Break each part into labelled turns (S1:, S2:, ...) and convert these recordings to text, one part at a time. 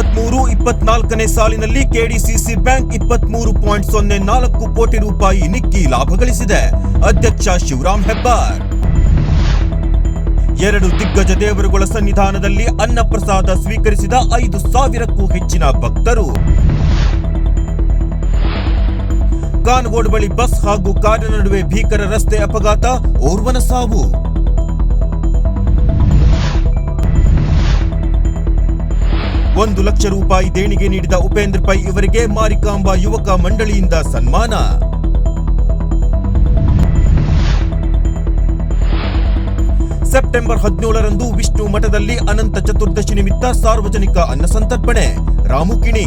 S1: ಇಪ್ಪತ್ಮೂರು, ಇಪ್ಪತ್ನಾಲ್ಕನೇ ಸಾಲಿನಲ್ಲಿ ಕೆಡಿಸಿಸಿ ಬ್ಯಾಂಕ್ ಇಪ್ಪತ್ಮೂರು ಪಾಯಿಂಟ್ ಸೊನ್ನೆ ನಾಲ್ಕು ಕೋಟಿ ರೂಪಾಯಿ ನಿಕ್ಕಿ ಲಾಭ ಗಳಿಸಿದೆ. ಅಧ್ಯಕ್ಷ ಶಿವರಾಮ್ ಹೆಬ್ಬಾರ್. ಎರಡು ದಿಗ್ಗಜ ದೇವರುಗಳ ಸನ್ನಿಧಾನದಲ್ಲಿ ಅನ್ನಪ್ರಸಾದ ಸ್ವೀಕರಿಸಿದ ಐದು ಸಾವಿರಕ್ಕೂ ಹೆಚ್ಚಿನ ಭಕ್ತರು. ಕಾನ್ಗೋಡ್ ಬಳಿ ಬಸ್ ಹಾಗೂ ಕಾರಿನ ನಡುವೆ ಭೀಕರ ರಸ್ತೆ ಅಪಘಾತ, ಓರ್ವನ ಸಾವು. ಒಂದು ಲಕ್ಷ ರೂಪಾಯಿ ದೇಣಿಗೆ ನೀಡಿದ ಉಪೇಂದ್ರ ಪೈ ಇವರಿಗೆ ಮಾರಿಕಾಂಬಾ ಯುವಕ ಮಂಡಳಿಯಿಂದ ಸನ್ಮಾನ. ಸೆಪ್ಟೆಂಬರ್ ಹದಿನೇಳರಂದು ವಿಷ್ಣು ಮಠದಲ್ಲಿ ಅನಂತ ಚತುರ್ದಶಿ ನಿಮಿತ್ತ ಸಾರ್ವಜನಿಕ ಅನ್ನಸಂತರ್ಪಣೆ ರಾಮುಕಿಣಿ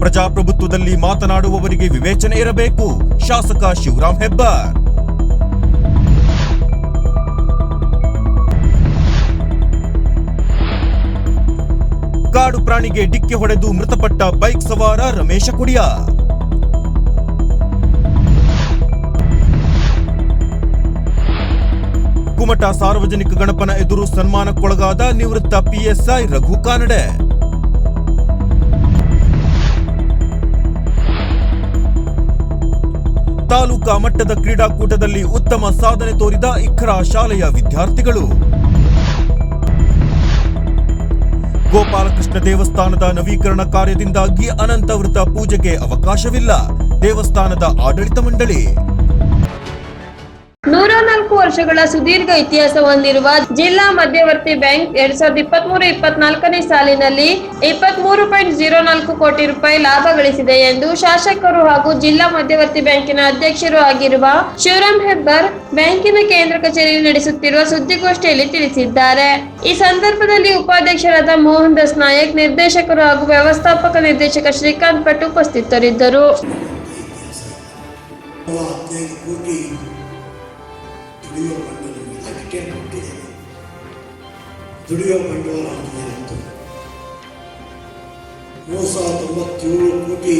S1: ಪ್ರಜಾಪ್ರಭುತ್ವದಲ್ಲಿ ಮಾತನಾಡುವವರಿಗೆ ವಿವೇಚನೆ ಇರಬೇಕು. ಶಾಸಕ ಶಿವರಾಮ್ ಹೆಬ್ಬಾರ್. ಕಾಡು ಪ್ರಾಣಿಗೆ ಡಿಕ್ಕಿ ಹೊಡೆದು ಮೃತಪಟ್ಟ ಬೈಕ್ ಸವಾರ ರಮೇಶ ಕುಡಿಯ. ಕುಮಟ ಸಾರ್ವಜನಿಕ ಗಣಪನ ಎದುರು ಸನ್ಮಾನಕ್ಕೊಳಗಾದ ನಿವೃತ್ತ ಪಿಎಸ್ಐ ರಘು ಕಾನಡೆ. ತಾಲೂಕಾ ಮಟ್ಟದ ಕ್ರೀಡಾಕೂಟದಲ್ಲಿ ಉತ್ತಮ ಸಾಧನೆ ತೋರಿದ ಇಖ್ರಾ ಶಾಲೆಯ ವಿದ್ಯಾರ್ಥಿಗಳು. ಗೋಪಾಲಕೃಷ್ಣ ದೇವಸ್ಥಾನದ ನವೀಕರಣ ಕಾರ್ಯದಿಂದಾಗಿ ಅನಂತ ವೃತ ಪೂಜೆಗೆ ಅವಕಾಶವಿಲ್ಲ. ದೇವಸ್ಥಾನದ ಆಡಳಿತ ಮಂಡಳಿ
S2: ನೂರ ನಾಲ್ಕು ವರ್ಷಗಳ ಸುದೀರ್ಘ ಇತಿಹಾಸ ಹೊಂದಿರುವ ಜಿಲ್ಲಾ ಮಧ್ಯವರ್ತಿ ಬ್ಯಾಂಕ್ ಎರಡ್ ಸಾವಿರದ ಇಪ್ಪತ್ತ್ ಇಪ್ಪತ್ಮೂರು, ಇಪ್ಪತ್ನಾಲ್ಕನೇ ಸಾಲಿನಲ್ಲಿ ಇಪ್ಪತ್ತ್ ಮೂರು ಪಾಯಿಂಟ್ ಜೀರೋ ನಾಲ್ಕು ಕೋಟಿ ರೂಪಾಯಿ ಲಾಭ ಗಳಿಸಿದೆ ಎಂದು ಶಾಸಕರು ಹಾಗೂ ಜಿಲ್ಲಾ ಮಧ್ಯವರ್ತಿ ಬ್ಯಾಂಕಿನ ಅಧ್ಯಕ್ಷರು ಆಗಿರುವ ಶಿವರಾಮ್ ಹೆಬ್ಬರ್ ಬ್ಯಾಂಕಿನ ಕೇಂದ್ರ ಕಚೇರಿಯಲ್ಲಿ ನಡೆಸುತ್ತಿರುವ ಸುದ್ದಿಗೋಷ್ಠಿಯಲ್ಲಿ ತಿಳಿಸಿದ್ದಾರೆ. ಈ ಸಂದರ್ಭದಲ್ಲಿ ಉಪಾಧ್ಯಕ್ಷರಾದ ಮೋಹನ್ ದಾಸ್ ನಾಯಕ್, ನಿರ್ದೇಶಕರು ಹಾಗೂ ವ್ಯವಸ್ಥಾಪಕ ನಿರ್ದೇಶಕ ಶ್ರೀಕಾಂತ್ ಭಟ್ ಉಪಸ್ಥಿತರಿದ್ದರು.
S3: ದುಡಿಯುವ ಬಂಡವಾಳ ಹಾಕಿದ್ದೇನೆ ಅಂತ ಮೂರು ಸಾವಿರದ ತೊಂಬತ್ತೇಳು ಕೋಟಿ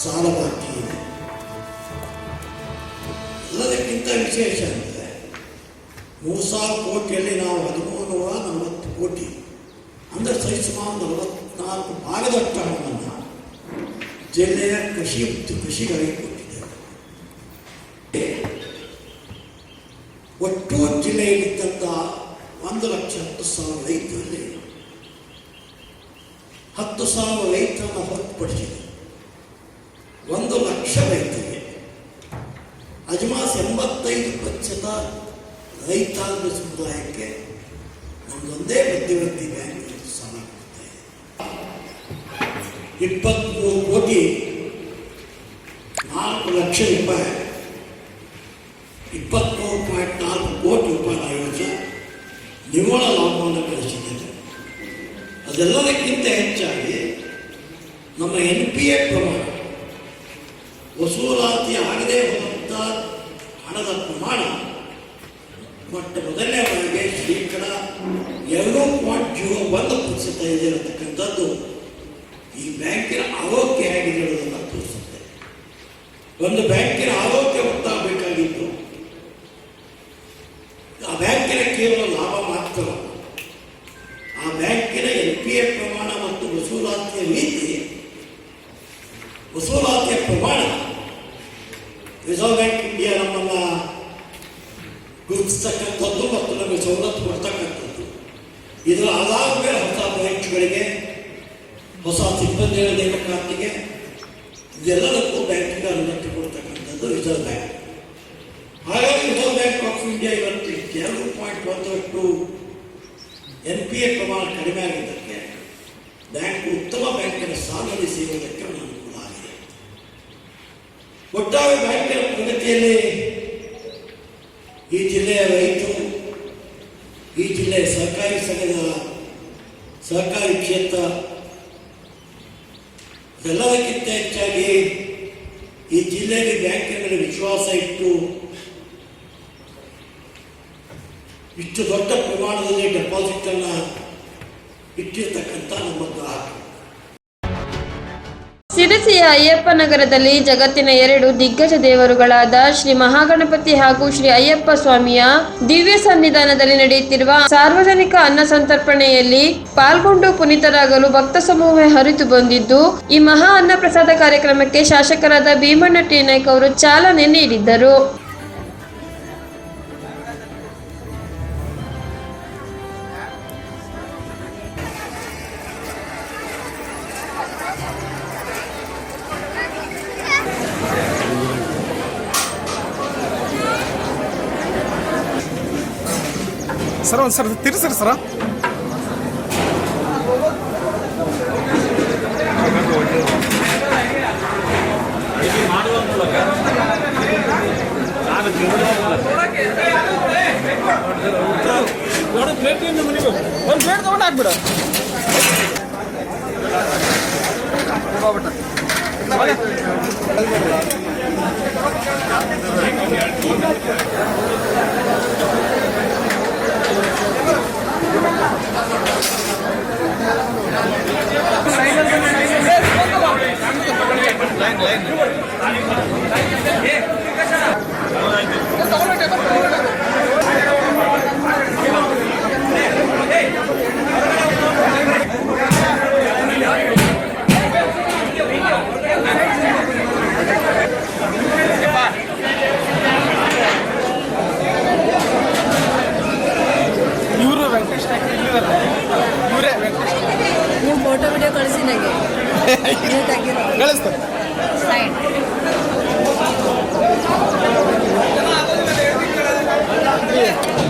S3: ಸಾಲ ಬಾಕಿ ಇದೆ. ಎಲ್ಲದಕ್ಕಿಂತ ವಿಶೇಷ ಅಂದರೆ ಮೂರು ಸಾವಿರ ಕೋಟಿಯಲ್ಲಿ ನಾವು ಹದಿಮೂರು ನೂರ ನಲವತ್ತು ಕೋಟಿ, ಅಂದರೆ ಸರಿಸುಮಾರು ನಲವತ್ನಾಲ್ಕು ಭಾಗದಷ್ಟು ಹಣವನ್ನು ಜಿಲ್ಲೆಯ ಕೃಷಿ ಕೃಷಿಗಳಿಗೆ ಒಟ್ಟು ಜಿಲ್ಲೆಯಲ್ಲಿದ್ದಂಥ ಒಂದು ಲಕ್ಷ ಹತ್ತು ಸಾವಿರ ರೈತರಲ್ಲಿ ಹತ್ತು ಸಾವಿರ ರೈತರನ್ನು ಹೊರತುಪಡಿಸಿದೆ. ಒಂದು ಲಕ್ಷ ರೈತರಿಗೆ ಅಜ್ಮಾಸ್ ಎಂಬತ್ತೈದು ಪ್ರತಿಶತ ರೈತಾಂಗ ಸಮುದಾಯಕ್ಕೆ ಒಂದೊಂದೇ ಮಧ್ಯವರ್ತಿ ಬ್ಯಾಂಕ್ ಸಾಲ ಕೊಡ್ತಾ ಇದೆ. ಇಪ್ಪತ್ತ್ಮೂರು ನಮ್ಮ ಎನ್ ಪಿ ಎ ಪ್ರಮಾಣ ವಸೂಲಾತಿ ಆಗದೆ ಹೋದಂಥ ಹಣದ ಪ್ರಮಾಣ ಮೊಟ್ಟ ಮೊದಲನೇ ಬಾರಿಗೆ ಶೇಕಡ ಎರಡು ಪಾಯಿಂಟ್ ಜೀರೋ ಒಂದು ಪ್ರತಿಶತ ಇದೆ ಅಂತಕ್ಕಂಥದ್ದು ಈ ಬ್ಯಾಂಕಿನ ಆರೋಗ್ಯ ಹೇಳೋದನ್ನು ತೋರಿಸುತ್ತೆ. ಒಂದು ಬ್ಯಾಂಕಿನ ಆರೋಗ್ಯ ಗೊತ್ತಾಗಬೇಕಾಗಿತ್ತು ಆ ಬ್ಯಾಂಕಿನ ಕೇವಲ ಲಾಭ ಮಾತ್ರ ಆ ಬ್ಯಾಂಕಿನ ಎನ್ ಪಿ ಎ ಪ್ರಮಾಣ ಮತ್ತು ವಸೂಲಾತಿಯ ನೀತಿ ವಸೂಲಾತಿಯ ಪ್ರಮಾಣ ರಿಸರ್ವ್ ಬ್ಯಾಂಕ್ ಇಂಡಿಯಾ ನಮ್ಮನ್ನ ಗುರುತಿಸ್ತಕ್ಕಂಥದ್ದು ಮತ್ತು ನಮಗೆ ಸವಲತ್ತು ಕೊಡ್ತಕ್ಕಂಥದ್ದು ಇದರ ಆಧಾರದ ಮೇಲೆ ಹೊಸ ಬ್ಯಾಂಕ್ಗಳಿಗೆ ಹೊಸ ಸಿಬ್ಬಂದಿಗಳ ನೇಮಕಾತಿಗೆ ಇದೆಲ್ಲದಕ್ಕೂ ಬ್ಯಾಂಕಿಂಗ್ ಅನುಮತಿ ಕೊಡ್ತಕ್ಕಂಥದ್ದು ರಿಸರ್ವ್ ಬ್ಯಾಂಕ್ ಹಾಗಾಗಿ ರಿಸರ್ವ್ ಬ್ಯಾಂಕ್ ಆಫ್ ಇಂಡಿಯಾ ಇವತ್ತು ಎರಡು ಪಾಯಿಂಟ್ ಒಂದಷ್ಟು ಎನ್ ಪಿ ಎ ಪ್ರಮಾಣ ಕಡಿಮೆ ಆಗಿದ್ದಕ್ಕೆ ಬ್ಯಾಂಕ್ ಉತ್ತಮ ಬ್ಯಾಂಕಿನ ಸಾಲದಲ್ಲಿ ಸೇರುವುದಕ್ಕೆ ಆಗಿದೆ ಒಟ್ಟಾರೆ ಬ್ಯಾಂಕಿನ ಪ್ರಗತಿಯಲ್ಲಿ ಈ ಜಿಲ್ಲೆಯ ರೈತರು, ಈ ಜಿಲ್ಲೆಯ ಸಹಕಾರಿ ಸಂಘದ ಸಹಕಾರಿ ಕ್ಷೇತ್ರ ಎಲ್ಲದಕ್ಕಿಂತ ಹೆಚ್ಚಾಗಿ ಈ ಜಿಲ್ಲೆಯಲ್ಲಿ ಬ್ಯಾಂಕಿನ ಮೇಲೆ ವಿಶ್ವಾಸ ಇಟ್ಟು, ಇಷ್ಟು ದೊಡ್ಡ ಪ್ರಮಾಣದಲ್ಲಿ ಡೆಪಾಸಿಟ್ ಅನ್ನು ಇಟ್ಟಿರ್ತಕ್ಕಂಥ ನಮ್ಮ ಗ್ರಾಹಕರು.
S2: ಅಯ್ಯಪ್ಪ ನಗರದಲ್ಲಿ ಜಗತ್ತಿನ ಎರಡು ದಿಗ್ಗಜ ದೇವರುಗಳಾದ ಶ್ರೀ ಮಹಾಗಣಪತಿ ಹಾಗೂ ಶ್ರೀ ಅಯ್ಯಪ್ಪ ಸ್ವಾಮಿಯ ದಿವ್ಯ ಸನ್ನಿಧಾನದಲ್ಲಿ ನಡೆಯುತ್ತಿರುವ ಸಾರ್ವಜನಿಕ ಅನ್ನ ಸಂತರ್ಪಣೆಯಲ್ಲಿ ಪಾಲ್ಗೊಂಡು ಪುನೀತರಾಗಲು ಭಕ್ತ ಸಮೂಹ ಹರಿತು ಬಂದಿದ್ದು, ಈ ಮಹಾ ಅನ್ನ ಪ್ರಸಾದ ಕಾರ್ಯಕ್ರಮಕ್ಕೆ ಶಾಸಕರಾದ ಭೀಮಣ್ಣ ಟಿ ನಾಯ್ಕ ಅವರು ಚಾಲನೆ ನೀಡಿದ್ದರು.
S4: ಸರ್ ಒಂದು ಸರ್ ತಿರ್ಸ್ರಿ ಸರ. ಒಂದು ಪ್ಲೇಟ್ ತಗೊಂಡು ಹಾಕ್ಬಿಡು. Thank
S5: you.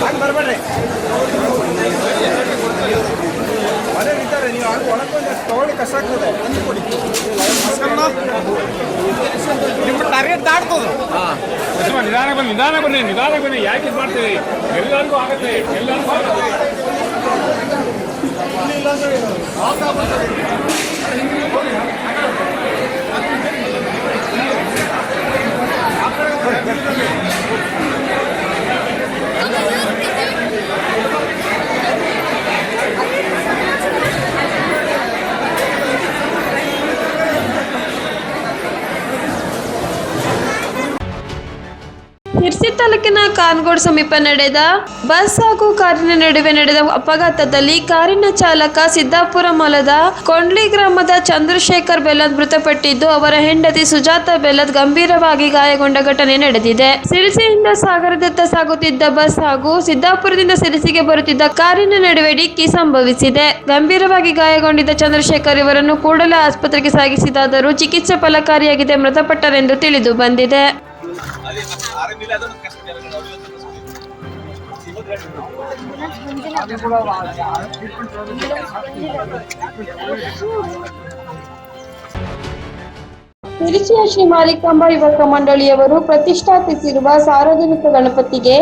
S4: ಹಂಗೆ ಬರಬೇಡ್ರಿ ಅದೇ ಇದ್ದಾರೆ ನೀವು ಹಂಗೆ ಒಳಗೊಂಡು ತಗೊಳ್ಳಿ ಕಷ್ಟ ಆಗ್ತದೆ ಕೊಡಿ. ನಿಮ್ಮ ಟಾರ್ಗೆಟ್ ದಾಟ್ತದ
S6: ಹಾಂ. ನಿಧಾನ ಬನ್ನಿ ನಿಧಾನ ಬನ್ನಿ ನಿಧಾನ ಬನ್ನಿ. ಯಾಕೆ ಇದು ಮಾಡ್ತೀವಿ ಎಲ್ಲರಿಗೂ ಆಗುತ್ತೆ ಎಲ್ಲರಿಗೂ ಆಗತ್ತೆ.
S2: ತಾಲೂಕಿನ ಕಾನ್ಗೋಡ್ ಸಮೀಪ ನಡೆದ ಬಸ್ ಹಾಗೂ ಕಾರಿನ ನಡುವೆ ನಡೆದ ಅಪಘಾತದಲ್ಲಿ ಕಾರಿನ ಚಾಲಕ ಸಿದ್ದಾಪುರ ಮೂಲದ ಕೊಂಡ್ಲಿ ಗ್ರಾಮದ ಚಂದ್ರಶೇಖರ್ ಬೆಲ್ಲದ್ ಮೃತಪಟ್ಟಿದ್ದು, ಅವರ ಹೆಂಡತಿ ಸುಜಾತ ಬೆಲ್ಲದ್ ಗಂಭೀರವಾಗಿ ಗಾಯಗೊಂಡ ಘಟನೆ ನಡೆದಿದೆ. ಸಿರಿಸಿಯಿಂದ ಸಾಗರದತ್ತ ಸಾಗುತ್ತಿದ್ದ ಬಸ್ ಹಾಗೂ ಸಿದ್ದಾಪುರದಿಂದ ಸಿರಿಸಿಗೆ ಬರುತ್ತಿದ್ದ ಕಾರಿನ ನಡುವೆ ಡಿಕ್ಕಿ ಸಂಭವಿಸಿದೆ. ಗಂಭೀರವಾಗಿ ಗಾಯಗೊಂಡಿದ್ದ ಚಂದ್ರಶೇಖರ್ ಇವರನ್ನು ಕೂಡಲೇ ಆಸ್ಪತ್ರೆಗೆ ಸಾಗಿಸಿದಾದರೂ ಚಿಕಿತ್ಸೆ ಫಲಕಾರಿಯಾಗಿದೆ, ಮೃತಪಟ್ಟರೆಂದು ತಿಳಿದು ಬಂದಿದೆ. ತಿರುಚಿಯ ಶ್ರೀ ಮಾರಿಕಾಂಬಾ ಯುವಕ ಮಂಡಳಿಯವರು ಪ್ರತಿಷ್ಠಾಪಿಸಿರುವ ಸಾರ್ವಜನಿಕ ಗಣಪತಿಗೆ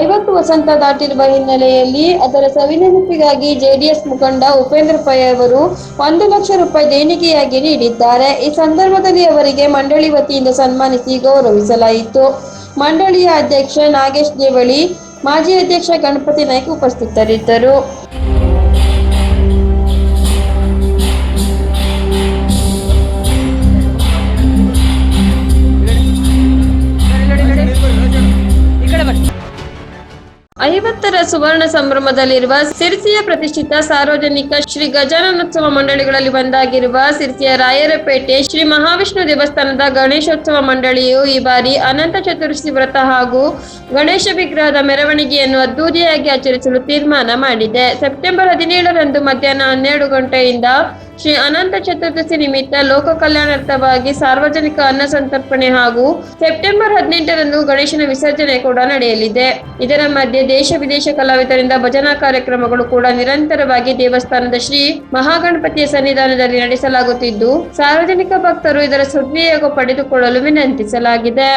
S2: ಐವತ್ತು ವಸಂತ ದಾಟಿರುವ ಹಿನ್ನೆಲೆಯಲ್ಲಿ ಅದರ ಸವಿನೆನಪಿಗಾಗಿ ಜೆಡಿಎಸ್ ಮುಖಂಡ ಉಪೇಂದ್ರ ಪೈ ಅವರು ಒಂದು ಲಕ್ಷ ರೂಪಾಯಿ ದೇಣಿಗೆಯಾಗಿ ನೀಡಿದ್ದಾರೆ. ಈ ಸಂದರ್ಭದಲ್ಲಿ ಅವರಿಗೆ ಮಂಡಳಿ ವತಿಯಿಂದ ಸನ್ಮಾನಿಸಿ ಗೌರವಿಸಲಾಯಿತು. ಮಂಡಳಿಯ ಅಧ್ಯಕ್ಷ ನಾಗೇಶ್ ದೇವಳಿ ಮಾಜಿ ಅಧ್ಯಕ್ಷ ಗಣಪತಿ ನಾಯ್ಕ ಉಪಸ್ಥಿತರಿದ್ದರು. ಐವತ್ತರ ಸುವರ್ಣ ಸಂಭ್ರಮದಲ್ಲಿರುವ ಸಿರ್ಸಿಯ ಪ್ರತಿಷ್ಠಿತ ಸಾರ್ವಜನಿಕ ಶ್ರೀ ಗಜಾನನೋತ್ಸವ ಮಂಡಳಿಗಳಲ್ಲಿ ಒಂದಾಗಿರುವ ಸಿರ್ಸಿಯ ರಾಯರಪೇಟೆ ಶ್ರೀ ಮಹಾವಿಷ್ಣು ದೇವಸ್ಥಾನದ ಗಣೇಶೋತ್ಸವ ಮಂಡಳಿಯು ಈ ಬಾರಿ ಅನಂತ ಚತುರ್ಥಿ ವ್ರತ ಹಾಗೂ ಗಣೇಶ ವಿಗ್ರಹದ ಮೆರವಣಿಗೆಯನ್ನು ಅದ್ದೂರಿಯಾಗಿ ಆಚರಿಸಲು ತೀರ್ಮಾನ ಮಾಡಿದೆ. ಸೆಪ್ಟೆಂಬರ್ ಹದಿನೇಳರಂದು ಮಧ್ಯಾಹ್ನ ಹನ್ನೆರಡು ಗಂಟೆಯಿಂದ ಶ್ರೀ ಅನಂತ ಚತುರ್ದಶಿ ನಿಮಿತ್ತ ಲೋಕ ಕಲ್ಯಾಣಾರ್ಥವಾಗಿ ಸಾರ್ವಜನಿಕ ಅನ್ನ ಸಂತರ್ಪಣೆ ಹಾಗೂ ಸೆಪ್ಟೆಂಬರ್ ಹದಿನೆಂಟರಂದು ಗಣೇಶನ ವಿಸರ್ಜನೆ ಕೂಡ ನಡೆಯಲಿದೆ. ಇದರ ಮಧ್ಯೆ ದೇಶ ವಿದೇಶ ಕಲಾವಿದರಿಂದ ಭಜನಾ ಕಾರ್ಯಕ್ರಮಗಳು ಕೂಡ ನಿರಂತರವಾಗಿ ದೇವಸ್ಥಾನದ ಶ್ರೀ ಮಹಾಗಣಪತಿಯ ಸನ್ನಿಧಾನದಲ್ಲಿ ನಡೆಸಲಾಗುತ್ತಿದ್ದು, ಸಾರ್ವಜನಿಕ ಭಕ್ತರು ಇದರ ಸದ್ವಿನಿಯೋಗ ಪಡೆದುಕೊಳ್ಳಲು ವಿನಂತಿಸಲಾಗಿದೆ.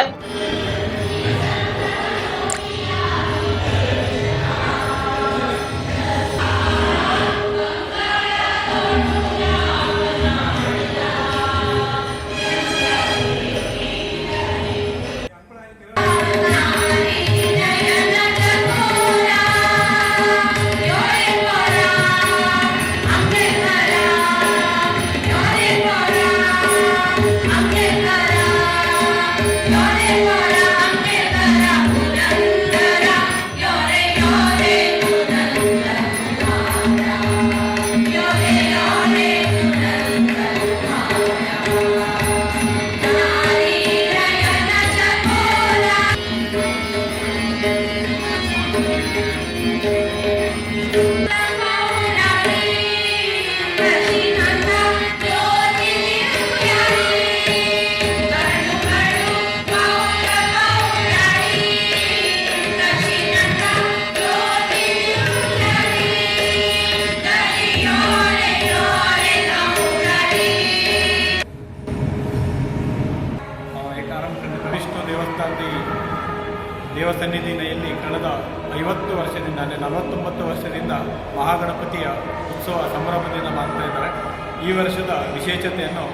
S7: ಈ ವರ್ಷದ ವಿಶೇಷತೆಯನ್ನು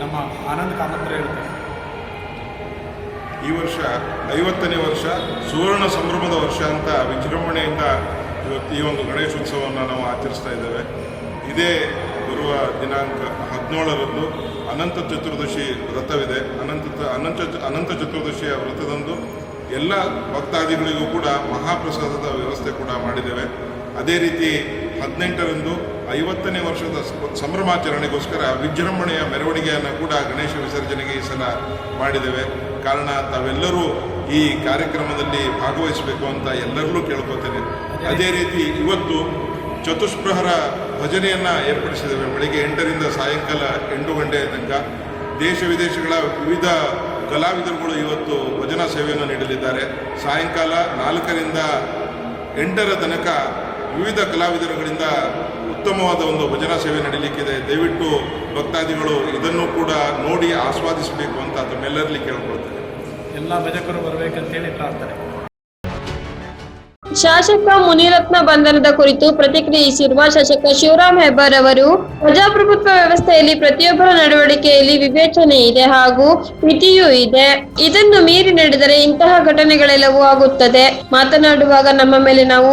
S7: ನಮ್ಮ ಆನಂದ್ ಕಾಮತ್ರ ಹೇಳ್ತಾರೆ.
S8: ಈ ವರ್ಷ ಐವತ್ತನೇ ವರ್ಷ ಸುವರ್ಣ ಸಂಭ್ರಮದ ವರ್ಷ ಅಂತ ವಿಜೃಂಭಣೆಯಿಂದ ಇವತ್ತು ಈ ಒಂದು ಗಣೇಶೋತ್ಸವವನ್ನು ನಾವು ಆಚರಿಸ್ತಾ ಇದ್ದೇವೆ. ಇದೇ ಬರುವ ದಿನಾಂಕ ಹದಿನೇಳರಂದು ಅನಂತ ಚತುರ್ದಶಿ ವ್ರತವಿದೆ. ಅನಂತ ಅನಂತ ಅನಂತ ಚತುರ್ದಶಿಯ ವ್ರತದಂದು ಎಲ್ಲ ಭಕ್ತಾದಿಗಳಿಗೂ ಕೂಡ ಮಹಾಪ್ರಸಾದದ ವ್ಯವಸ್ಥೆ ಕೂಡ ಮಾಡಿದ್ದೇವೆ. ಅದೇ ರೀತಿ ಹದಿನೆಂಟರಂದು ಐವತ್ತನೇ ವರ್ಷದ ಸಂಭ್ರಮಾಚರಣೆಗೋಸ್ಕರ ವಿಜೃಂಭಣೆಯ ಮೆರವಣಿಗೆಯನ್ನು ಕೂಡ ಗಣೇಶ ವಿಸರ್ಜನೆಗೆ ಈ ಸಲ ಮಾಡಿದ್ದೇವೆ. ಕಾರಣ ತಾವೆಲ್ಲರೂ ಈ ಕಾರ್ಯಕ್ರಮದಲ್ಲಿ ಭಾಗವಹಿಸಬೇಕು ಅಂತ ಎಲ್ಲರಲ್ಲೂ ಕೇಳ್ಕೊತೇನೆ. ಅದೇ ರೀತಿ ಇವತ್ತು ಚತುಷ್ಪ್ರಹರ ಭಜನೆಯನ್ನು ಏರ್ಪಡಿಸಿದ್ದೇವೆ. ಬೆಳಗ್ಗೆ ಎಂಟರಿಂದ ಸಾಯಂಕಾಲ ಎಂಟು ಗಂಟೆಯ ತನಕ. ದೇಶ ವಿದೇಶಗಳ ವಿವಿಧ ಕಲಾವಿದರುಗಳು ಇವತ್ತು ಭಜನಾ ಸೇವೆಯನ್ನು ನೀಡಲಿದ್ದಾರೆ. ಸಾಯಂಕಾಲ ನಾಲ್ಕರಿಂದ ಎಂಟರ ತನಕ ವಿವಿಧ ಕಲಾವಿದರುಗಳಿಂದ ಉತ್ತಮವಾದ ಒಂದು ಭಜನಾ ಸೇವೆ ನಡೀಲಿಕ್ಕಿದೆ. ದಯವಿಟ್ಟು ಭಕ್ತಾದಿಗಳು ಇದನ್ನು ಕೂಡ ನೋಡಿ ಆಸ್ವಾದಿಸಬೇಕು ಅಂತ ತಮ್ಮೆಲ್ಲರಲ್ಲಿ ಕೇಳ್ಕೊಳ್ತೇನೆ.
S7: ಎಲ್ಲ ಭಜಕರು ಬರಬೇಕಂತೇಳಿ ಪ್ರಾರ್ಥನೆ.
S2: ಶಾಸಕ ಮುನಿರತ್ನ ಬಂಧನದ ಕುರಿತು ಪ್ರತಿಕ್ರಿಯಿಸಿರುವ ಶಾಸಕ ಶಿವರಾಮ್ ಹೆಬ್ಬಾರ್ ಅವರು, ಪ್ರಜಾಪ್ರಭುತ್ವ ವ್ಯವಸ್ಥೆಯಲ್ಲಿ ಪ್ರತಿಯೊಬ್ಬರ ನಡವಳಿಕೆಯಲ್ಲಿ ವಿವೇಚನೆ ಇದೆ ಹಾಗೂ ಮಿತಿಯೂ ಇದೆ. ಇದನ್ನು ಮೀರಿ ನಡೆದರೆ ಇಂತಹ ಘಟನೆಗಳೆಲ್ಲವೂ ಆಗುತ್ತದೆ. ಮಾತನಾಡುವಾಗ ನಮ್ಮ ಮೇಲೆ ನಾವು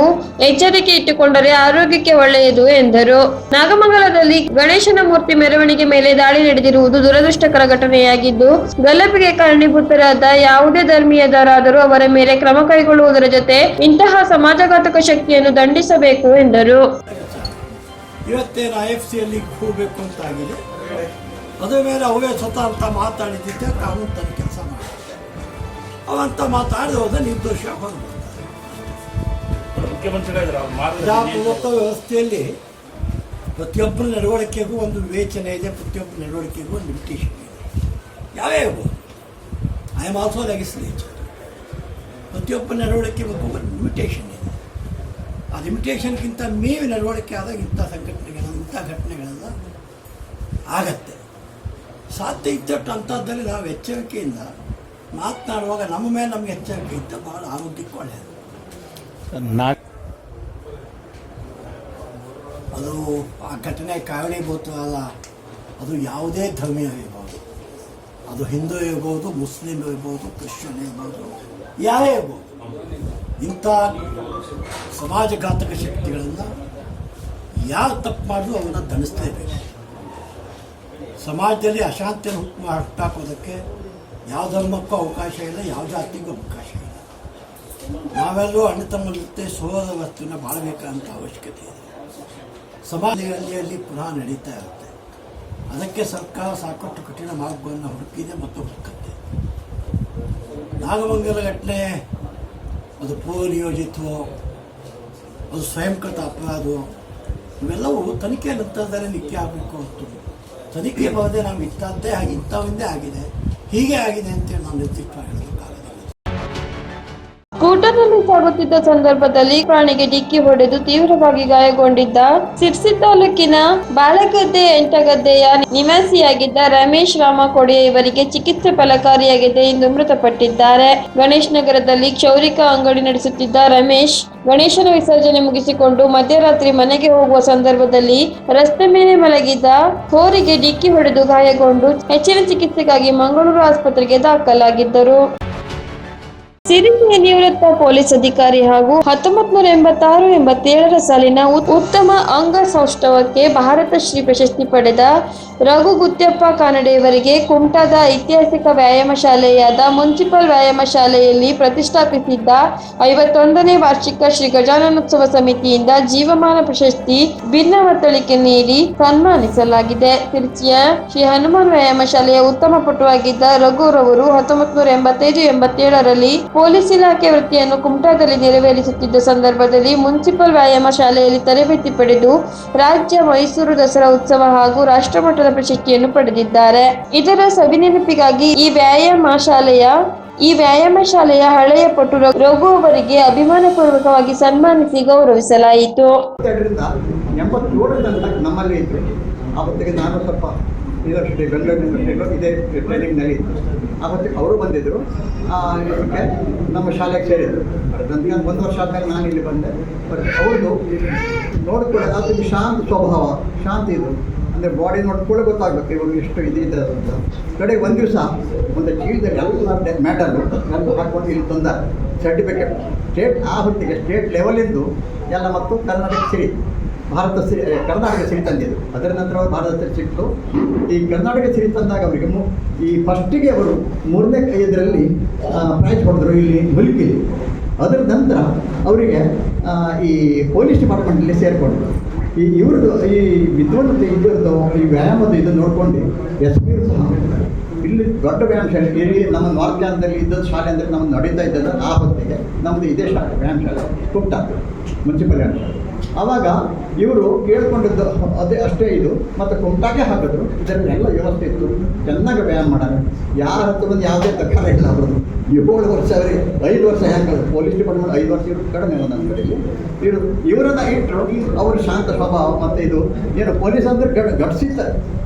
S2: ಎಚ್ಚರಿಕೆ ಇಟ್ಟುಕೊಂಡರೆ ಆರೋಗ್ಯಕ್ಕೆ ಒಳ್ಳೆಯದು ಎಂದರು. ನಾಗಮಂಗಲದಲ್ಲಿ ಗಣೇಶನ ಮೂರ್ತಿ ಮೆರವಣಿಗೆ ಮೇಲೆ ದಾಳಿ ನಡೆದಿರುವುದು ದುರದೃಷ್ಟಕರ ಘಟನೆಯಾಗಿದ್ದು, ಗಲಭೆಗೆ ಕಾರಣೀಭೂತರಾದ ಯಾವುದೇ ಧರ್ಮೀಯದಾರಾದರೂ ಅವರ ಮೇಲೆ ಕ್ರಮ ಕೈಗೊಳ್ಳುವುದರ ಜೊತೆ ಇಂತಹ ಸಮಾಜಘಾತಕ ಶಕ್ತಿಯನ್ನು ದಂಡಿಸಬೇಕು ಎಂದರು.
S3: ಇವತ್ತೇನು ಐ ಎಫ್ ಸಿಯಲ್ಲಿ ಹೋಗಬೇಕು ಅಂತ ಆಗಿದೆ ಅದ್ರ ಮೇಲೆ ಅವೇ ಸ್ವತಃ ಅಂತ ಮಾತಾಡಿದ್ದೆ ಕಾನೂನು ತನ್ನ ಕೆಲಸ ಮಾಡಿ ಅವಂತ ಮಾತಾಡಿದ ಹೋದ ನಿರ್ದೋಷ ಪ್ರಜಾಪ್ರಭುತ್ವ ವ್ಯವಸ್ಥೆಯಲ್ಲಿ ಪ್ರತಿಯೊಬ್ಬರ ನಡವಳಿಕೆಗೂ ಒಂದು ವಿವೇಚನೆ ಇದೆ, ಪ್ರತಿಯೊಬ್ಬರ ನಡವಳಿಕೆಗೂ ಒಂದು ಲಿಮಿಟೇಷನ್ ಇದೆ. ಯಾವೇ ಐ ಆಮ್ ಆಲ್ಸೋ ಲೆಗಿಸ್ಲೇಚರ್ ಪ್ರತಿಯೊಬ್ಬ ನಡವಳಿಕೆ ಒಂದು ಲಿಮಿಟೇಷನ್ ಇದೆ. ಆ ಲಿಮಿಟೇಷನ್ಗಿಂತ ಮೀವಿ ನಡವಳಿಕೆ ಆದಾಗ ಇಂಥ ಸಂಘಟನೆಗಳ ಇಂಥ ಘಟನೆಗಳೆಲ್ಲ ಆಗತ್ತೆ. ಸಾಧ್ಯ ಇದ್ದಷ್ಟು ಅಂಥದ್ದಲ್ಲಿ ನಾವು ಎಚ್ಚರಿಕೆಯಿಂದ ಮಾತನಾಡುವಾಗ ನಮ್ಮ ಮೇಲೆ ನಮಗೆ ಎಚ್ಚರಿಕೆ ಇದ್ದ ಭಾಳ ಆರೋಗ್ಯಕ್ಕೆ ಒಳ್ಳೆಯದು. ಅದು ಆ ಘಟನೆ ಕಾರಣೀಭೂತವಾದ ಅದು ಯಾವುದೇ ಧರ್ಮೀಯ ಇರ್ಬೋದು ಅದು ಹಿಂದೂ ಇರ್ಬೋದು ಮುಸ್ಲಿಂ ಇರ್ಬೋದು ಕ್ರಿಶ್ಚಿಯನ್ ಇರ್ಬೋದು ಯಾರೇ ಇರ್ಬೋದು ಇಂಥ ಸಮಾಜಘಾತಕ ಶಕ್ತಿಗಳನ್ನು ಯಾರು ತಪ್ಪು ಮಾಡಿದ್ರು ಅವನ್ನ ದಂಡಿಸಲೇಬೇಕು ಸಮಾಜದಲ್ಲಿ ಅಶಾಂತಿಯನ್ನು ಹುಟ್ಟು ಹುಟ್ಟಾಕೋದಕ್ಕೆ ಯಾವ ಧರ್ಮಕ್ಕೂ ಅವಕಾಶ ಇಲ್ಲ, ಯಾವ ಜಾತಿಗೂ ಅವಕಾಶ ಇಲ್ಲ. ನಾವೆಲ್ಲರೂ ಅಣ್ಣ ತಮ್ಮ ಜೊತೆ ಸೋದರ ವಸ್ತುವಿನ ಬಾಳಬೇಕಾದಂಥ ಅವಶ್ಯಕತೆ ಇದೆ. ಸಮಾಜದಲ್ಲಿ ಪುನಃ ನಡೀತಾ ಇರುತ್ತೆ. ಅದಕ್ಕೆ ಸರ್ಕಾರ ಸಾಕಷ್ಟು ಕಠಿಣ ಮಾರ್ಗವನ್ನು ಹುಡುಕಿದೆ ಮತ್ತು ಹುಡುಕುತ್ತೆ. ನಾಗಮಂಗಲ ಘಟನೆ, ಅದು ಪೂರ್ವ ನಿಯೋಜಿತವೋ ಅದು ಸ್ವಯಂಕೃತ ಅಪರಾಧ ಇವೆಲ್ಲವೂ ತನಿಖೆ ನಂತರದಲ್ಲಿ ನಿತ್ಯ ಆಗಬೇಕು ಅಂತ ತನಿಖೆ ಬರದೆ ನಾವು ಇಂಥದ್ದೇ ಆಗಿ ಇಂಥವಿಂದೇ ಆಗಿದೆ, ಹೀಗೆ ಆಗಿದೆ ಅಂತೇಳಿ ನಾನು ನಿರ್ದಿಷ್ಟ
S2: ಸ್ಕೂಟರ್ನಲ್ಲಿ ಸಾಗುತ್ತಿದ್ದ ಸಂದರ್ಭದಲ್ಲಿ ಪ್ರಾಣಿಗೆ ಡಿಕ್ಕಿ ಹೊಡೆದು ತೀವ್ರವಾಗಿ ಗಾಯಗೊಂಡಿದ್ದ ಸಿರ್ಸಿ ತಾಲೂಕಿನ ಬಾಲಗದ್ದೆ ಎಂಟಗದ್ದೆಯ ನಿವಾಸಿಯಾಗಿದ್ದ ರಮೇಶ್ ರಾಮ ಕೊಡೆಯ ಇವರಿಗೆ ಚಿಕಿತ್ಸೆ ಫಲಕಾರಿಯಾಗಿದೆ ಎಂದು ಮೃತಪಟ್ಟಿದ್ದಾರೆ. ಗಣೇಶ್ ನಗರದಲ್ಲಿ ಕ್ಷೌರಿಕ ಅಂಗಡಿ ನಡೆಸುತ್ತಿದ್ದ ರಮೇಶ್, ಗಣೇಶನ ವಿಸರ್ಜನೆ ಮುಗಿಸಿಕೊಂಡು ಮಧ್ಯರಾತ್ರಿ ಮನೆಗೆ ಹೋಗುವ ಸಂದರ್ಭದಲ್ಲಿ ರಸ್ತೆ ಮೇಲೆ ಮಲಗಿದ್ದ ಹೋರಿಗೆ ಡಿಕ್ಕಿ ಹೊಡೆದು ಗಾಯಗೊಂಡು ಹೆಚ್ಚಿನ ಚಿಕಿತ್ಸೆಗಾಗಿ ಮಂಗಳೂರು ಆಸ್ಪತ್ರೆಗೆ ದಾಖಲಾಗಿದ್ದರು. ಸಿರಿಗೆಯ ನಿವೃತ್ತ ಪೊಲೀಸ್ ಅಧಿಕಾರಿ ಹಾಗೂ ಹತ್ತೊಂಬತ್ ನೂರ ಎಂಬತ್ತಾರು, ಎಂಬತ್ತೇಳರ ಸಾಲಿನ ಉತ್- ಉತ್ತಮ ಅಂಗಸೌಷ್ಠವಕ್ಕೆ ಭಾರತ ಶ್ರೀ ಪ್ರಶಸ್ತಿ ಪಡೆದ ರಘು ಗುತ್ತಪ್ಪ ಕಾನಡೆಯವರಿಗೆ ಕುಮಟಾದ ಐತಿಹಾಸಿಕ ವ್ಯಾಯಾಮ ಶಾಲೆಯಾದ ಮುನ್ಸಿಪಲ್ ವ್ಯಾಯಾಮ ಶಾಲೆಯಲ್ಲಿ ಪ್ರತಿಷ್ಠಾಪಿಸಿದ್ದ ಐವತ್ತೊಂದನೇ ವಾರ್ಷಿಕ ಶ್ರೀ ಗಜಾನನೋತ್ಸವ ಸಮಿತಿಯಿಂದ ಜೀವಮಾನ ಪ್ರಶಸ್ತಿ ಭಿನ್ನವತ್ತಳಿಕೆ ನೀಡಿ ಸನ್ಮಾನಿಸಲಾಗಿದೆ. ತಿರುಚಿಯ ಶ್ರೀ ಹನುಮಾನ್ ವ್ಯಾಯಾಮ ಶಾಲೆಯ ಉತ್ತಮ ಪಟುವಾಗಿದ್ದ ರಘುರವರು ಹತ್ತೊಂಬತ್ತು ನೂರ ಎಂಬತ್ತೈದು, ಎಂಬತ್ತೇಳರಲ್ಲಿ ಪೊಲೀಸ್ ಇಲಾಖೆ ವೃತ್ತಿಯನ್ನು ಕುಮಟಾದಲ್ಲಿ ನೆರವೇರಿಸುತ್ತಿದ್ದ ಸಂದರ್ಭದಲ್ಲಿ ಮುನ್ಸಿಪಲ್ ವ್ಯಾಯಾಮ ಶಾಲೆಯಲ್ಲಿ ತರಬೇತಿ ಪಡೆದು ರಾಜ್ಯ ಮೈಸೂರು ದಸರಾ ಉತ್ಸವ ಹಾಗೂ ರಾಷ್ಟ್ರಮಟ್ಟದ ಪ್ರಶಸ್ತಿಯನ್ನು ಪಡೆದಿದ್ದಾರೆ. ಇದರ ಸವಿನೆನಪಿಗಾಗಿ ಈ ವ್ಯಾಯಾಮ ಶಾಲೆಯ, ಈ ವ್ಯಾಯಾಮ ಶಾಲೆಯ ಹಳೆಯ ಪಟು ರಘು- ಅವರಿಗೆ ಅಭಿಮಾನಪೂರ್ವಕವಾಗಿ ಸನ್ಮಾನಿಸಿ ಗೌರವಿಸಲಾಯಿತು.
S9: ನಮ್ಮಲ್ಲಿ ಅವತ್ತಿಗೆ ನಾನು ಸ್ವಲ್ಪ ಯೂನಿವರ್ಸಿಟಿ ಬೆಂಗಳೂರು ಯೂನಿವರ್ಸಿಟಿಗೂ ಇದೇ ಟ್ರೈನಿಂಗ್ನಲ್ಲಿ ಇತ್ತು ಹೊತ್ತಿಗೆ ಅವರು ಬಂದಿದ್ದರು ಇದಕ್ಕೆ ನಮ್ಮ ಶಾಲೆಗೆ ಸೇರಿದರು. ಅದೊಂದಿಗೆ ಒಂದು ವರ್ಷ ಆದಮೇಲೆ ನಾನು ಇಲ್ಲಿ ಬಂದೆ. ಬಟ್ ಅವ್ರದ್ದು ನೋಡ್ಕೊಳ್ಳೋ ಅದು ಶಾಂತ ಸ್ವಭಾವ, ಶಾಂತಿ ಇದು. ಅಂದರೆ ಬಾಡಿ ನೋಡ್ಕೊಳ್ಳೋ ಗೊತ್ತಾಗಬೇಕು ಇವರು ಎಷ್ಟು ಇದಿದೆ ಅಂತ. ಕಡೆ ಒಂದು ದಿವಸ ಒಂದು ಚೀಲದಲ್ಲಿ ಎಲ್ಲ ಮ್ಯಾಟರು ಎಲ್ಲ ಹಾಕ್ಕೊಂಡು ಇಲ್ಲಿ ತಂದ ಸರ್ಟಿಫಿಕೇಟ್ ಸ್ಟೇಟ್ ಆ ಹೊತ್ತಿಗೆ ಸ್ಟೇಟ್ ಲೆವೆಲಿಂದು ಎಲ್ಲ ಮತ್ತು ಕರ್ನಾಟಕ ಸಿರಿ ಭಾರತ ಸಿರಿ ಕರ್ನಾಟಕ ಸಿರಿ ತಂದಿದ್ದು ಅದರ ನಂತರ ಅವರು ಭಾರತ ಸಿಕ್ತು. ಈ ಕರ್ನಾಟಕ ಸಿರಿ ತಂದಾಗ ಅವರಿಗೆ ಈ ಫಸ್ಟಿಗೆ ಅವರು ಮೂರನೇ ಇದರಲ್ಲಿ ಪ್ರೈಸ್ ಹೊಡೆದ್ರು ಇಲ್ಲಿ ಮುಲ್ಕಿಲಿ. ಅದರ ನಂತರ ಅವರಿಗೆ ಈ ಪೊಲೀಸ್ ಡಿಪಾರ್ಟ್ಮೆಂಟಲ್ಲಿ ಸೇರಿಕೊಂಡ್ರು. ಈ ಇವ್ರದ್ದು, ಈ ವಿದ್ವತ್ತು ಇದ್ರದ್ದು ಈ ವ್ಯಾಯಾಮದ ಇದನ್ನು ನೋಡ್ಕೊಂಡು ಎಸ್ ಪಿ ಸಹ ಇಲ್ಲಿ ದೊಡ್ಡ ವ್ಯಾಯಾಮ ಶಾಲೆ, ಇಲ್ಲಿ ನಮ್ಮ ನಾರ್ತ್ ಕ್ಯಾನ್ದಲ್ಲಿ ಇದ್ದದ್ದು ಶಾಲೆ ಅಂದರೆ ನಮ್ಮ ನಡೀತಾ ಇದ್ದದ್ದು ಆ ಹೊತ್ತಿಗೆ ನಮ್ಮದು ಇದೇ ಶಾಲೆ, ವ್ಯಾಯಾಮ ಶಾಲೆ ಕುಟ್ಟ ಮುನ್ಸಿಪಲ್ ವ್ಯಾಯಾಮ ಶಾಲೆ. ಆವಾಗ ಇವರು ಕೇಳ್ಕೊಂಡಿದ್ದು ಅದೇ ಅಷ್ಟೇ ಇದು, ಮತ್ತು ಕುಂಟಾಗೆ ಹಾಕಿದ್ರು. ಇದನ್ನೆಲ್ಲ ವ್ಯವಸ್ಥೆ ಇತ್ತು. ಚೆನ್ನಾಗಿ ವ್ಯಾಯಾಮ ಮಾಡೋಣ ಯಾರ ಹತ್ರ ಬಂದು ಯಾವುದೇ ತಕ್ಕಾರ ಇಲ್ಲ ಅವರು ಏಳು ವರ್ಷ ಅವರಿಗೆ ಐದು ವರ್ಷ ಹೆಂಗೆ ಪೊಲೀಸ್ ಡಿಪಾರ್ಟ್ಮೆಂಟ್ ಐದು ವರ್ಷ ಇವರು ಕಡಿಮೆ ನನ್ನ ಕಡೆಗೆ ಇವರು ಇವರನ್ನ ಇಟ್ಟರು ಅವರು ಶಾಂತ ಸ್ವಭಾವ ಮತ್ತು ಇದು, ಏನು ಪೊಲೀಸ್ ಅಂದರೆ ಗಡ್ ಘಟಿಸಿದ್ದ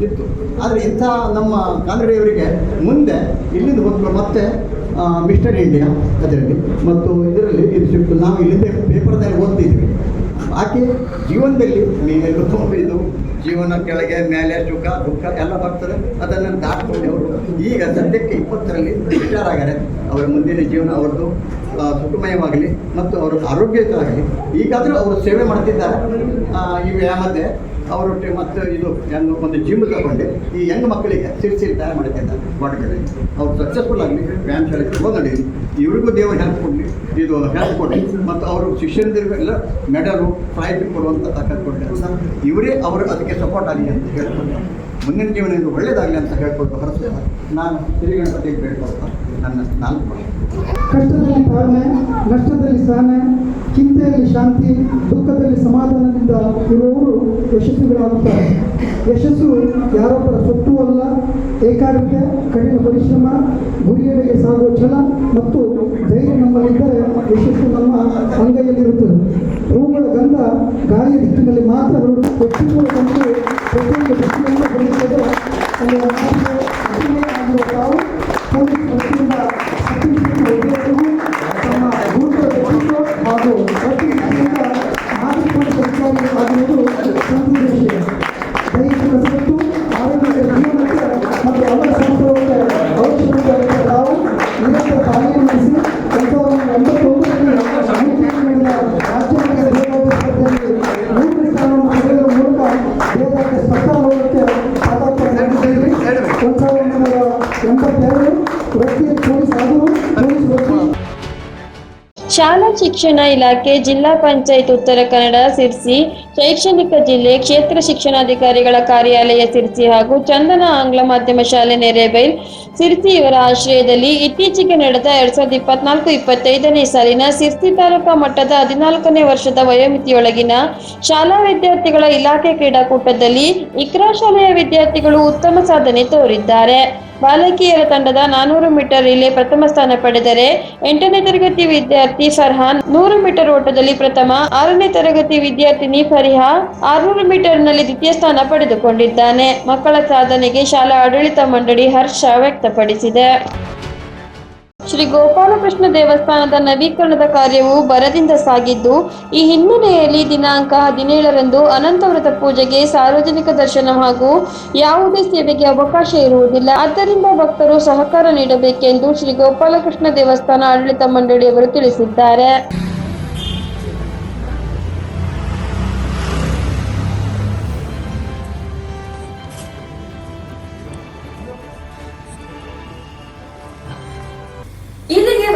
S9: ಇತ್ತು. ಆದರೆ ಇಂಥ ನಮ್ಮ ಕಾಂಗ್ರೆಡಿಯವರಿಗೆ ಮುಂದೆ ಇಲ್ಲಿಂದ ಹೋಗ್ತಾರೆ ಮತ್ತೆ ಮಿಸ್ಟರ್ ಇಂಡಿಯಾ, ಅದರಲ್ಲಿ. ಮತ್ತು ಇದರಲ್ಲಿ ಇದು ಸಿಕ್ತು. ನಾವು ಇಲ್ಲಿಂದ ಪೇಪರ್ದಲ್ಲಿ ಓದ್ತಿದ್ವಿ. ಆಕೆ ಜೀವನದಲ್ಲಿ ಮೇಲು ಇದು ಜೀವನ ಕೆಳಗೆ ಮೇಲೆ ಸುಖ, ದುಃಖ ಎಲ್ಲ ಬರ್ತದೆ. ಅದನ್ನು ದಾಟ್ಕೊಂಡು ಅವರು ಈಗ ಸದ್ಯಕ್ಕೆ ಇಪ್ಪತ್ತರಲ್ಲಿ ರಿಟೈರ್ ಆಗ್ಯಾರೆ ಅವರ ಮುಂದಿನ ಜೀವನ ಅವ್ರದ್ದು ಸುಖಮಯವಾಗಲಿ ಮತ್ತು ಅವರು ಆರೋಗ್ಯಕರಾಗಲಿ ಈಗಾದರೂ ಅವರು ಸೇವೆ ಮಾಡ್ತಿದ್ದಾರೆ. ಈ ವ್ಯಾಯಾಮತೆ ಅವರು ಮತ್ತೆ ಇದು ಹೆಂಗ್ ಒಂದು ಜಿಮ್ ತಗೊಂಡು ಈ ಹೆಣ್ಣು ಮಕ್ಕಳಿಗೆ ಸಿರಿಸಿರಿ ತಯಾರು ಮಾಡ್ತಿದ್ದಾರೆ ಬಾಡಿಗಳಲ್ಲಿ ಅವ್ರು ಸಕ್ಸಸ್ಫುಲ್ ಆಗಲಿ ವ್ಯಾಯಾಮ ಶಾಲೆಗೆ ಹೋಗಲಿ, ಇವರಿಗೂ ದೇವರು ಹೆಲ್ಪ್ ಕೊಡಲಿ, ಇದು ಹೆಲ್ಪ್ ಕೊಡಲಿ, ಮತ್ತು ಅವರು ಎಲ್ಲ ಮೆಡಲು ಪ್ರೈಸ್ ಕೊಡುವಂಥ ತಾಕತ್ತು ಕೊಡಲಿ ಇವರೇ ಅವರು ಅದಕ್ಕೆ ಸಪೋರ್ಟ್ ಆಗಲಿ ಅಂತ ಹೇಳ್ಕೊಂಡು ಮುಂದಿನ ಜೀವನ ಇದು ಒಳ್ಳೆಯದಾಗಲಿ ಅಂತ ಹೇಳ್ಕೊಟ್ಟು ಹೊರತು ನಾನು ಶ್ರೀಗಣಪತಿಗೆ ಬೇಡ್ಕೊಳ್ತಾ ನನ್ನ ನಾಲ್ಕು
S10: ಕಷ್ಟದಲ್ಲಿ ತಾಳ್ಮೆ, ನಷ್ಟದಲ್ಲಿ ಸಹನೆ ಚಿಂತೆಯಲ್ಲಿ ಶಾಂತಿ, ದುಃಖದಲ್ಲಿ ಸಮಾಧಾನದಿಂದ ಇರುವವರು ಯಶಸ್ವಿಗಳಾಗುತ್ತಾರೆ. ಯಶಸ್ಸು ಯಾರೊಬ್ಬರ ಸೊತ್ತು ಅಲ್ಲ, ಏಕಾಗ್ರತೆ, ಕಠಿಣ ಪರಿಶ್ರಮ ಗುರಿಯೆಡೆಗೆ ಸಾಗುವ ಛಲ ಮತ್ತು ಧೈರ್ಯ ನಮ್ಮಲ್ಲಿದ್ದರೆ ಯಶಸ್ಸು ನಮ್ಮ ಅಂಗೈಯಲ್ಲಿರುತ್ತದೆ. ಹೂಗಳ ಗಂಧ ಗಾಳಿಯ ದಿಕ್ಕಿನಲ್ಲಿ ಮಾತ್ರ ಹರಡು
S2: ಶಾಲಾ ಶಿಕ್ಷಣ ಇಲಾಖೆ ಜಿಲ್ಲಾ ಪಂಚಾಯತ್ ಉತ್ತರ ಕನ್ನಡ ಸಿರ್ಸಿ ಶೈಕ್ಷಣಿಕ ಜಿಲ್ಲೆ ಕ್ಷೇತ್ರ ಶಿಕ್ಷಣಾಧಿಕಾರಿಗಳ ಕಾರ್ಯಾಲಯ ಸಿರ್ಸಿ ಹಾಗೂ ಚಂದನ ಆಂಗ್ಲ ಮಾಧ್ಯಮ ಶಾಲೆ ನೆರೆಬೈಲ್ ಸಿರ್ಸಿ ಇವರ ಆಶ್ರಯದಲ್ಲಿ ಇತ್ತೀಚೆಗೆ ನಡೆದ ಎರಡ್ ಸಾವಿರದ ಇಪ್ಪತ್ನಾಲ್ಕು ಇಪ್ಪತ್ತೈದನೇ ಸಾಲಿನ ಸಿರ್ಸಿ ತಾಲೂಕಾ ಮಟ್ಟದ ಹದಿನಾಲ್ಕನೇ ವರ್ಷದ ವಯೋಮಿತಿಯೊಳಗಿನ ಶಾಲಾ ವಿದ್ಯಾರ್ಥಿಗಳ ಇಲಾಖೆ ಕ್ರೀಡಾಕೂಟದಲ್ಲಿ ಇಕ್ರಾ ಶಾಲೆಯ ವಿದ್ಯಾರ್ಥಿಗಳು ಉತ್ತಮ ಸಾಧನೆ ತೋರಿದ್ದಾರೆ. ಬಾಲಕಿಯರ ತಂಡದ ನಾನೂರು ಮೀಟರ್ ರಿಲೇ ಪ್ರಥಮ ಸ್ಥಾನ ಪಡೆದರೆ ಎಂಟನೇ ತರಗತಿ ವಿದ್ಯಾರ್ಥಿ ಫರ್ಹಾನ್ ನೂರು ಮೀಟರ್ ಓಟದಲ್ಲಿ ಪ್ರಥಮ, ಆರನೇ ತರಗತಿ ವಿದ್ಯಾರ್ಥಿನಿ ಫರಿಹಾ ಆರ್ನೂರು ಮೀಟರ್ನಲ್ಲಿ ದ್ವಿತೀಯ ಸ್ಥಾನ ಪಡೆದುಕೊಂಡಿದ್ದಾನೆ. ಮಕ್ಕಳ ಸಾಧನೆಗೆ ಶಾಲಾ ಆಡಳಿತ ಮಂಡಳಿ ಹರ್ಷ ವ್ಯಕ್ತಪಡಿಸಿದೆ. ಶ್ರೀ ಗೋಪಾಲಕೃಷ್ಣ ದೇವಸ್ಥಾನದ ನವೀಕರಣದ ಕಾರ್ಯವು ಬರದಿಂದ ಸಾಗಿದ್ದು, ಈ ಹಿನ್ನೆಲೆಯಲ್ಲಿ ದಿನಾಂಕ ಹದಿನೇಳರಂದು ಅನಂತವ್ರತ ಪೂಜೆಗೆ ಸಾರ್ವಜನಿಕ ದರ್ಶನ ಹಾಗೂ ಯಾವುದೇ ಸೇವೆಗೆ ಅವಕಾಶ ಇರುವುದಿಲ್ಲ. ಆದ್ದರಿಂದ ಭಕ್ತರು ಸಹಕಾರ ನೀಡಬೇಕೆಂದು ಶ್ರೀ ಗೋಪಾಲಕೃಷ್ಣ ದೇವಸ್ಥಾನ ಆಡಳಿತ ಮಂಡಳಿಯವರು ತಿಳಿಸಿದ್ದಾರೆ.